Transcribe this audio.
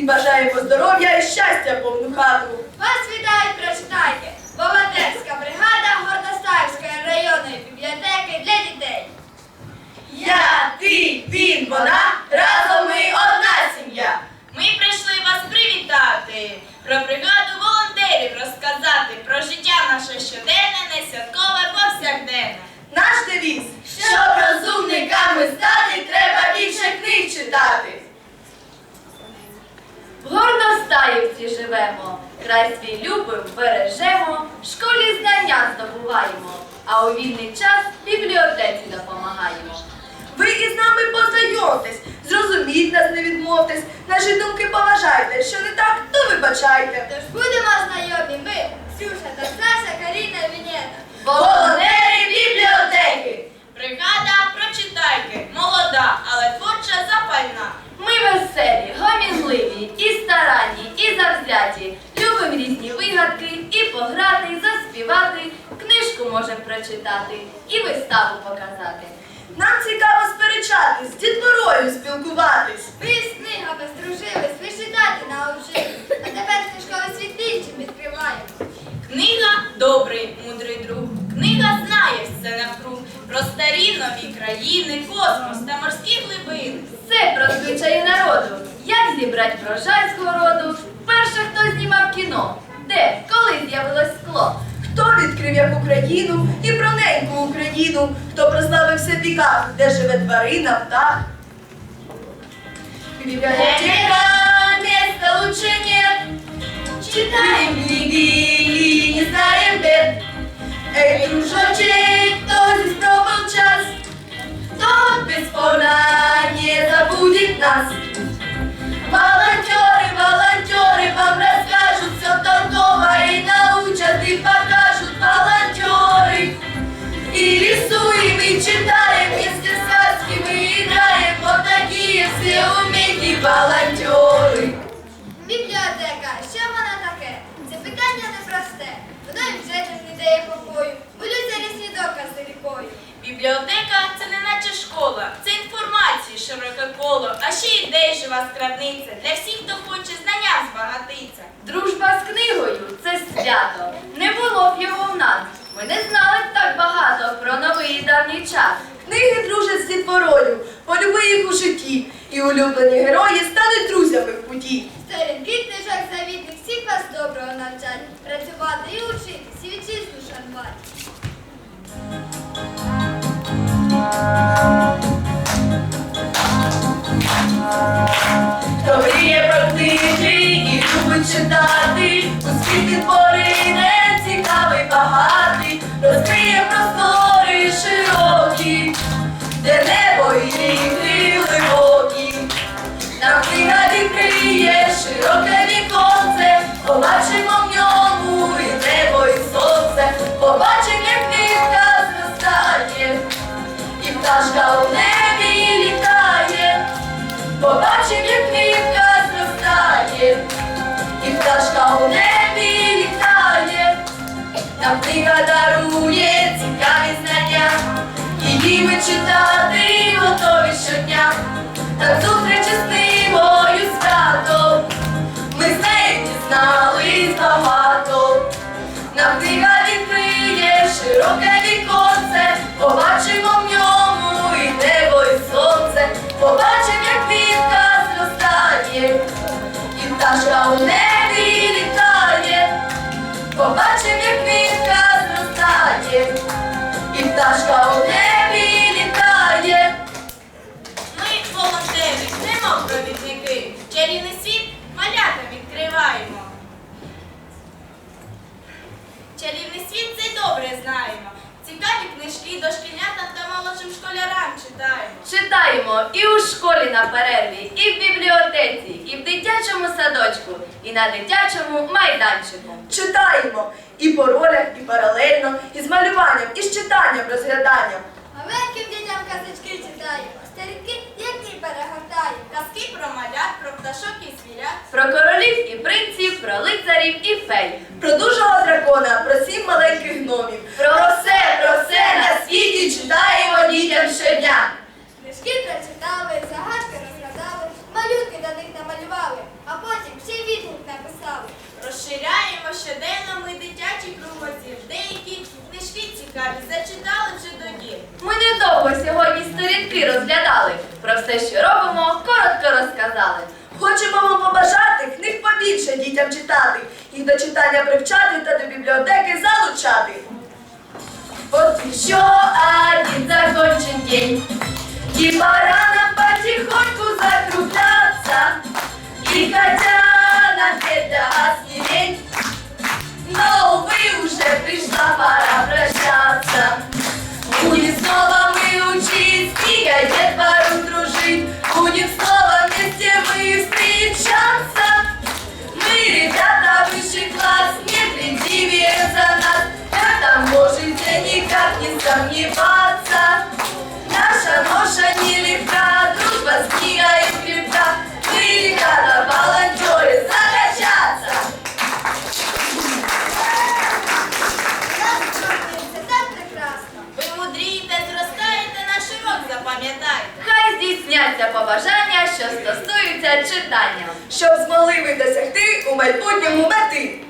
Всім бажаємо здоров'я і щастя повну хату. Вас вітають, прочитайте. Волонтерська бригада Горностаївської районної бібліотеки для дітей. Я, ти, він, вона, разом ми живемо, край свій любим бережемо, в школі знання здобуваємо, а у вільний час бібліотеці допомагаємо. Ви із нами познайомтесь, зрозуміть нас, не відмовтесь, наші думки поважайте, що не так, то вибачайте. Тож будемо знайомі ми, Сюша та Саша, Каріна різні вигадки, і пограти, і заспівати. Книжку можемо прочитати, і виставу показати. Нам цікаво сперечатись, з дітворою спілкуватись. Ви з книгами здружились, ви читати навчились. А тепер книжковий світ більше відкриваємо. Книга добрий, мудрий друг. Книга знає все навкруг про старі нові країни, космос та морські глибини. Все про звичаї народу. Як зібрати врожай з городу? Вперше хто знімав кіно. Де, коли з'явилось скло? Хто відкрив як Україну і про неньку Україну, хто прославився в віках, де живе тварина, птах. Библиотека, места лучше нет. Читаем книги и не знаем бед. Эй, дружочек, умейки. Бібліотека, що вона таке? Це питання непросте. Воно і вже не дає покою. Будуться різні докази рікою. Бібліотека це не наче школа, це інформації, широке коло, а ще ідей жива скарбниця для всіх, хто хоче знання збагатиться. Дружба з книгою це свято. Не було б його в нас. Ми не знали б так багато про новий і давній час. Книги дружать з дітворою, полюби їх у і улюблені герої нам книга дарує цікаві знання, її ми читати готові щодня, та зустрічі дошкільнятам та молодшим школярам читаємо. Читаємо і у школі на перерві, і в бібліотеці, і в дитячому садочку, і на дитячому майданчику. Читаємо і по ролях, і паралельно, і з малюванням, і з читанням, розгляданням. Маленьким дітям казочки читаємо, старики, які перегортаємо. Казки про малят, про пташок і звірят. Про королів і принців, про лицарів і фей. намалювали, а потім ще й відгук написали. Розширяємо щоденно ми дитячий кругозір. Деякі книжки цікаві, зачитали вже до. Ми недовго сьогодні сторінки розглядали. Про все, що робимо, коротко розказали. Хочемо вам побажати книг побільше дітям читати, їх до читання привчати та до бібліотеки залучати. От що один закончен день. Сомневаться. Наша ноша нелегка, дружба с книгой крепка, Мы, ребята, волонтеры, закачаться. Ви мудрієте, зростаєте, наш урок запам'ятайте. Хай здійсняться побажання, що стосуються читання. Щоб змогли ви досягти у майбутньому мети.